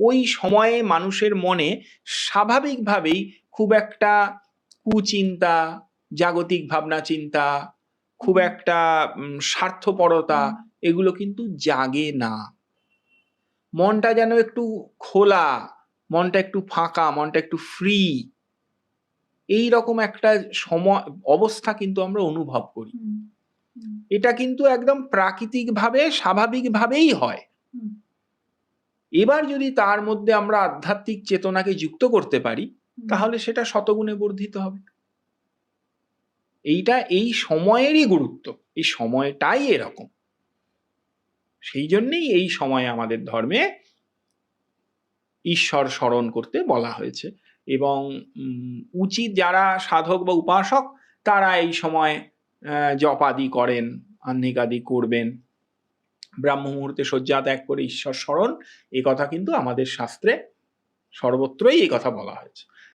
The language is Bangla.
ওই সময়ে মানুষের মনে স্বাভাবিকভাবেই খুব একটা কুচিন্তা জাগতিক ভাবনা চিন্তা খুব একটা স্বার্থপরতা এগুলো কিন্তু জাগে না। মনটা যেন একটু খোলা মনটা একটু ফাঁকা মনটা একটু ফ্রি এই রকম একটা সময় অবস্থা কিন্তু আমরা অনুভব করি। এটা কিন্তু একদম প্রাকৃতিকভাবে স্বাভাবিকভাবেই হয়। এবার যদি তার মধ্যে আমরা আধ্যাত্মিক চেতনাকে যুক্ত করতে পারি তাহলে সেটা শতগুণে বর্ধিত হবে। এইটা এই সময়েরই গুরুত্ব এই সময়টাই এরকম। সেই জন্যেই এই সময় আমাদের ধর্মে ঈশ্বর স্মরণ করতে বলা হয়েছে এবং উচিত যারা সাধক বা উপাসক তারা এই সময় আহ, জপাদি করেন আহ্নিকাদি করবেন। ব্রাহ্ম মুহূর্তে শয্যা ত্যাগ করে ঈশ্বর স্মরণ, এ কথা কিন্তু আমাদের শাস্ত্রে সর্বত্রই এই কথা বলা হয়েছে।